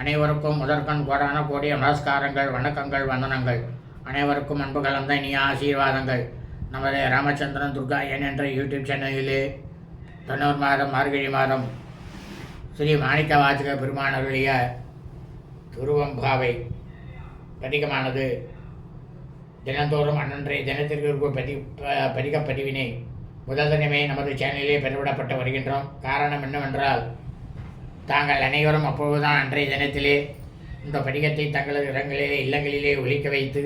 அனைவருக்கும் முதற்கண் கோடான கோடிய நமஸ்காரங்கள் வணக்கங்கள் வந்தனங்கள். அனைவருக்கும் அன்பு கலந்த இனிய ஆசீர்வாதங்கள். நமது ராமச்சந்திரன் துர்கா என் என்ற யூடியூப் சேனலிலே தொண்ணூறு மாதம் மார்கழி மாதம் ஸ்ரீ மாணிக்க வாசக பெருமானருடைய துருவம்பாவை பதிகமானது. தினந்தோறும் அன்றன்றைய தினத்திற்கு பதி பதிகப்பதிவினை முதல் தினமே நமது சேனலிலே பெறவிடப்பட்டு வருகின்றோம். காரணம் என்னவென்றால் தாங்கள் அனைவரும் அப்பொழுதுதான் அன்றைய தினத்திலே இந்த படிகத்தை தங்களது இடங்களிலே இல்லங்களிலே ஒழிக்க வைத்து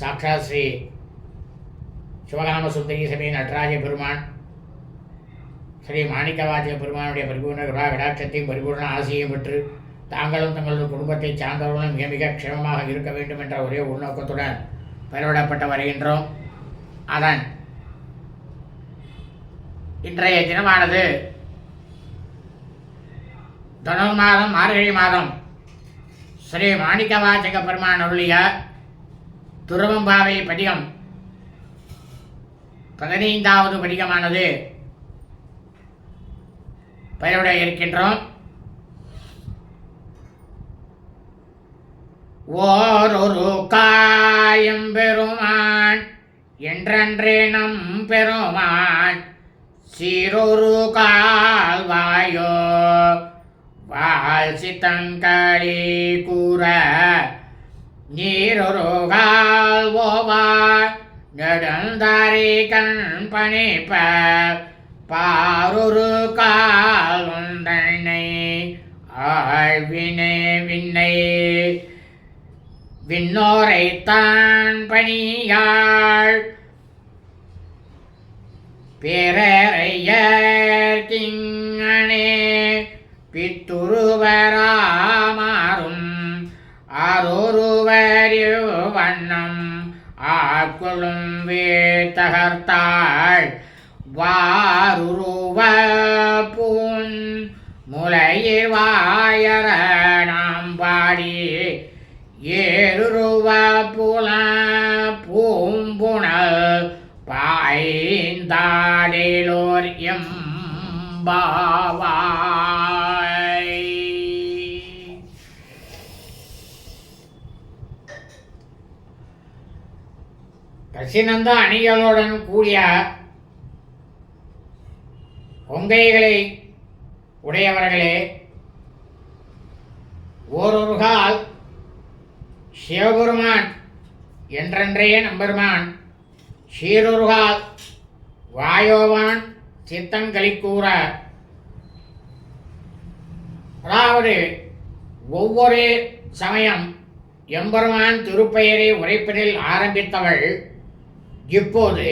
சாக்ஷாத் ஸ்ரீ சிவகாம சுந்தரி சபை நடராஜ பெருமான் ஸ்ரீ மாணிக்கவாஜ பெருமானுடைய பரிபூர்ண கிருபா விடாட்சத்தையும் பரிபூர்ண ஆசையும் பெற்று தாங்களும் தங்களது குடும்பத்தை சார்ந்தவர்களும் மிக மிக க்ஷேமமாக இருக்க வேண்டும் என்ற ஒரே உள்நோக்கத்துடன் பெறவிடப்பட்டு வருகின்றோம். அதன் இன்றைய தினமானது. தனுர் மாதம் மார்கழி மாதம். ஸ்ரீ மாணிக்கவாச்சக பெருமான் அருளிய துருவம்பாவை பதிகம் பதினைந்தாவது பதிகமானது பெயருட இருக்கின்றோம். ஓரொரு காயம் பெருமான் என்றன்றே நம் பெருமான் சீரொரு கால்வாயோ. சித்தங்களி கூற நீரொரு கால்வோவார் நெடுந்தாரி கண் பணிப்ப பாரொரு கால் உந்தனை ஆழ்வினை விண்ணை விண்ணோரைத்தான் பணியாள். பிறரையர் கிங்கனே பித்துருவராமாறும் ஆரொருவரியோ வண்ணம் ஆக்குளும் வேத்தகர்த்தாள் வாருருவ பூன் முலையில் வாயர நாம் பாடி ஏருருவ புல பூம்புணல் பாய்ந்தாடேலோர் எம்பாவா கசினந்த அணிகளுடன் கூடிய கொங்கைகளை உடையவர்களே. ஓரொரு கால் சிவபெருமான் என்றென்றைய நம்பெருமான். சீரொருகால் வாயோவான் சித்தங்களி கூற அதாவது ஒவ்வொரு சமயம் எம்பெருமான் திருப்பெயரை உரைப்பதில் ஆரம்பித்தவள் இப்போது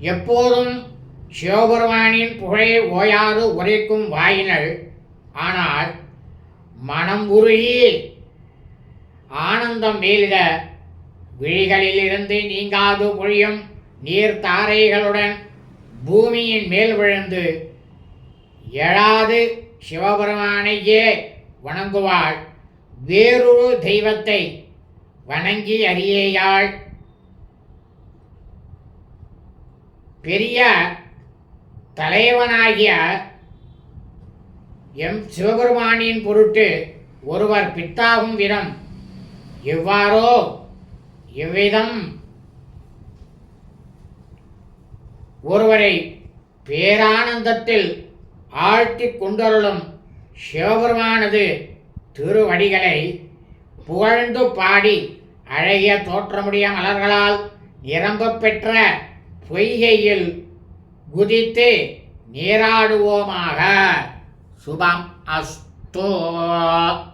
எப்போதும் சிவபெருமானின் புகழை ஓயாது உரைக்கும் வாயினல் ஆனால் மனம் உருகி ஆனந்தம் மேலிட விழிகளிலிருந்து நீங்காது பொழியும் நீர் தாரைகளுடன் பூமியின் மேல் விழுந்து எழாது சிவபெருமானையே வணங்குவாள். வேறொரு தெய்வத்தை வணங்கி அறியேயாள். பெரிய தலைவனாகிய எம். சிவபெருமானின் பொருட்டு ஒருவர் பித்தாகும் விதம் எவ்வாறோ எவ்விதம் ஒருவரை பேரானந்தத்தில் ஆழ்த்திக் கொண்டருளும் சிவபெருமானது திருவடிகளை புகழ்ந்து பாடி அழகிய தோற்றமுடைய மலர்களால் நிரம்ப பெற்ற பொய்கையில் குதித்து நீராடுவோமாக. சுபம் அஸ்தோ.